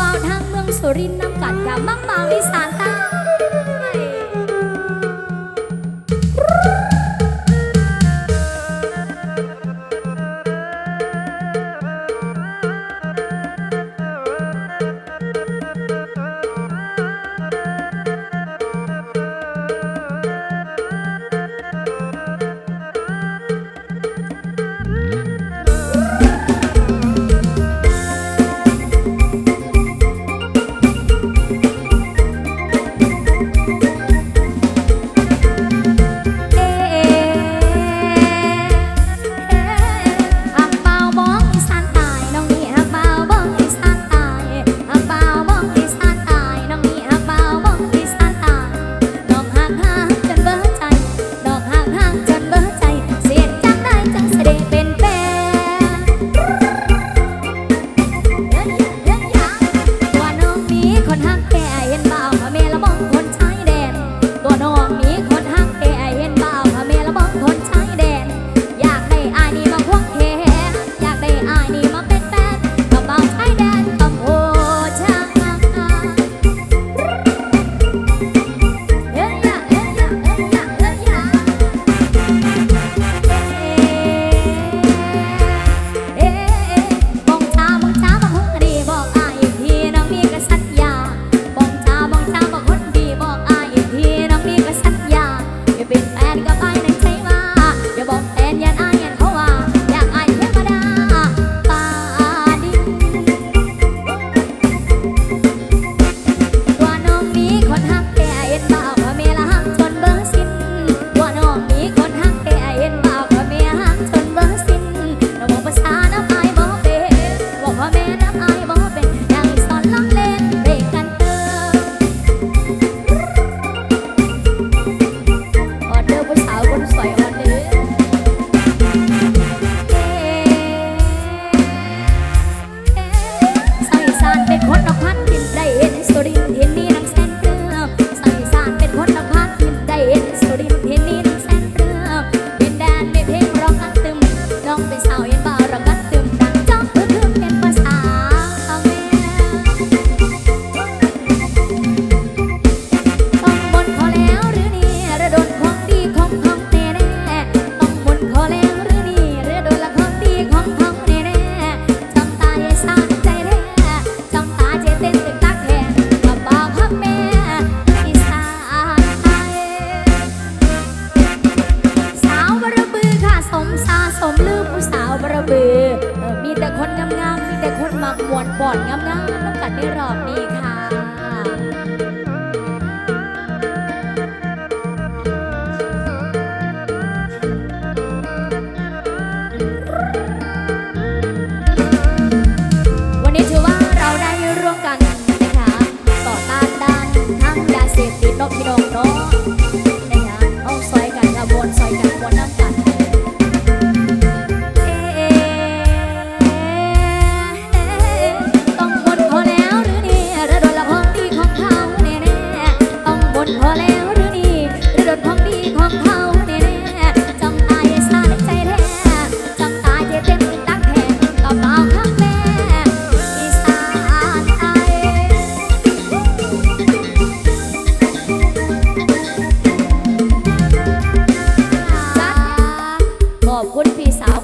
บ่าวทางเมืองสุรินทร์นำกัดกับมักบางอีสานต้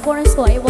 importance ko, eh,